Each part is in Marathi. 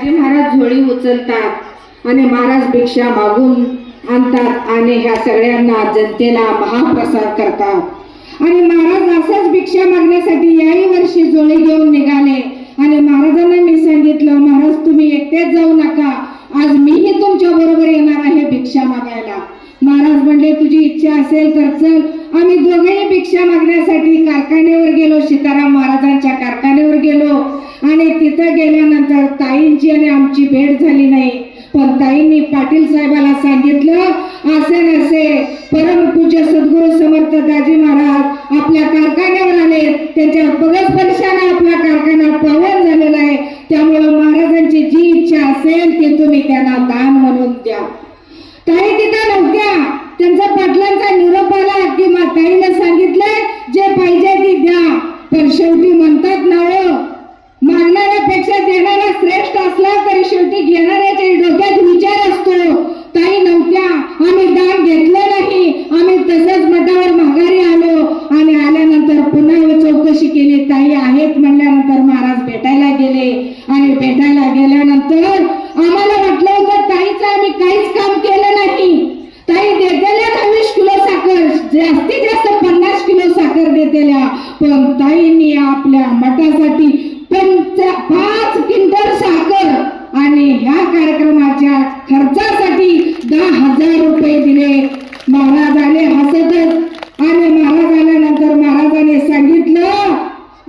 शिवाजी महाराज झोळी उचलतात आणि महाराज भिक्षा मागून आणतात आणि ह्या सगळ्यांना जनतेला महाप्रसाद करतात. आणि महाराज असाच भिक्षा मागण्यासाठी याही वर्षी झोळी घेऊन निघाले. आणि महाराजांना मी सांगितलं महाराज तुम्ही एकटेच जाऊ नका. आज मीही तुमच्या बरोबर येणार आहे भिक्षा म्हणले तुझी इच्छा असेल तर चल. आम्ही दोघेही भिक्षा मागण्यासाठी कारखान्यावर गेलो सीताराम महाराजांच्या कारखान्यावर गेलो. आणि तिथं गेल्यानंतर ताईंची आणि आमची भेट झाली नाही. पण ताईंनी पाटील साहेबाला सांगितलं असे नसे परमपूज्य सद्गुरू समर्थ दाजी महाराज आपल्या कारखान्यावर आले त्यांच्या बगस पैशाने आपला कारखाना पावन झालेला आहे. त्यामुळं महाराजांची जी इच्छा असेल ती तुम्ही त्यांना दान म्हणून द्या ताई तिथं नव्हत्या त्यांचा पाटलांचा निरोप आला की मा ताईनं सांगितलंय जे पाहिजे ती द्या पण शेवटी म्हणतात ना हो मागणाऱ्यापेक्षा देणारा श्रेष्ठ असला तरी शेवटी घेणाऱ्याच्या डोक्यात विचार असतो ताई नव्हत्या आम्ही दान घेतलं नाही आम्ही तसंच मठावर माघारी आलो आणि आल्यानंतर पुन्हा चौकशी केली ताई आहेत म्हणल्यानंतर महाराज भेटायला गेले आणि भेटायला गेल्यानंतर आम्हाला वाटलं होतं ताईचं आम्ही काहीच काम केलं नाही ताई देतेल्या वीस किलो साखर जास्तीत जास्त पन्नास किलो साखर देतेल्या पण ताईंनी आपल्या मठासाठी पंचा पाच क्विंटल साखर आणि ह्या कार्यक्रमाच्या खर्चासाठी दहा हजार रुपये दिले. महाराजाने हसतच आणि महाराज आल्यानंतर महाराजाने सांगितलं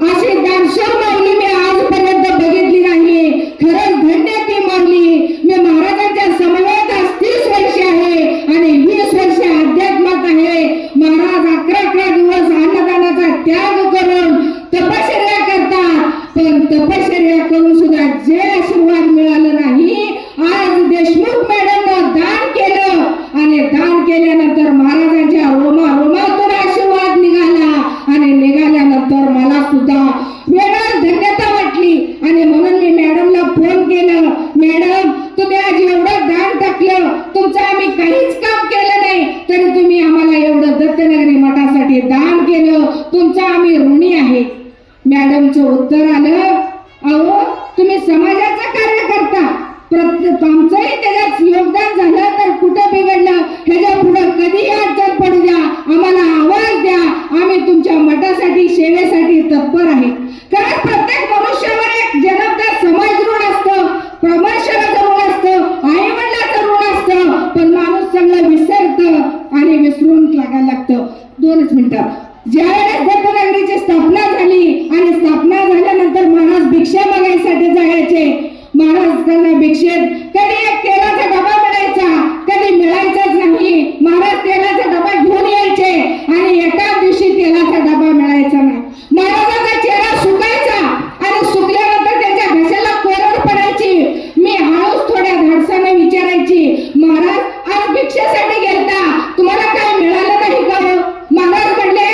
अशी दानशूर माऊली मी आजपर्यंत बघितली नाही. खरंच धन्य ती माऊली. मी महाराजांच्या समवेत आज तीस वर्ष आहे आणि वीस वर्ष अध्यात्मात आहे. महाराज अकरा अकरा दिवस अन्नदानाचा त्याग करून तपश्चर्या करतात पण तपश्चर्या करून सुद्धा जे आशीर्वाद मिळालं नाही आज देशमुख मॅडमनं दान केलं आणि दान केल्यानंतर महाराजांच्या रोमा रोमातून आशीर्वाद निघाला आणि निघाल्यानंतर मला सुद्धा वेगळं धन्यता वाटली आणि म्हणून मी मॅडमला फोन केलं मॅडम तुम्ही आज एवढं दान टाकलं तुमचं आम्ही काहीच काम केलं नाही. तरी तुम्ही आम्हाला एवढं दत्तनगरी मठासाठी दान केलं. तुमचं आम्ही ऋणी आहे. मॅडमचं उत्तर आलं अहो तुम्ही समाजाचं कार्य करता प्रत्येक आमचंही त्याच्यात योगदान झालं तर कुठं बिघडलं? ह्याच्या पुढं कधीही अडचण पडू द्या. आम्हाला आवाज द्या. आम्ही तुमच्या मठासाठी सेवेसाठी तत्पर आहे. मिनिट लागायला लागतं. दोनच मिनिटं. ज्यावेळेस दत्तनगरीची स्थापना झाली आणि स्थापना झाल्यानंतर महाराज भिक्षा मागायसाठी जायचे महाराज त्यांना भिक्षा कधी एक तेलाचा डबा मिळायचा कधी मिळायचाच नाही महाराज तेलाचा डबा घेऊन यायचे आणि एका दिवशी तेलाचा डबा मिळायचा नाही महाराजांचा चेहरा सुकायचा आणि सुकल्यानंतर त्याच्या घशाला कोरड पडायची मी हळूच थोड्या धाडसाने विचारायची महाराज आज भिक्षेसाठी गेलता तुम्हाला काय मिळालं नाही का हो?" महाराज म्हणले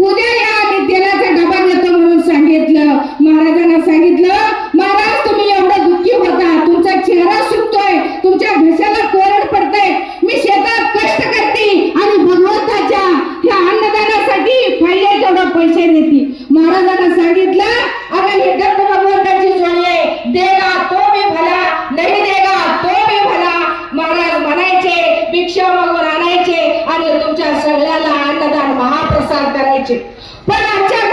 उद्या या आणि तेलाचा डबा देतो म्हणून सांगितलं महाराजांना सांगितलं महाराज तुम्ही एवढं दुःखी होता तुमचा चेहरा सुटतोय तुमच्या घशाला कोरड पडतंय. मी शेतात कष्ट करते आणि भगवंताच्या ह्या अन्नदानासाठी पाहिजे तेवढा पैसे देते. महाराजांना सांगितलं अगं हे दत्त भगवंताची जोडी आहे. देगा तो मी भला नाही देगा तो मी भला. महाराज म्हणायचे भिक्षा मागून आणायचे आणि तुमच्या सगळ्याला अन्नदान महाप्रसाद करायचे. पण आजच्या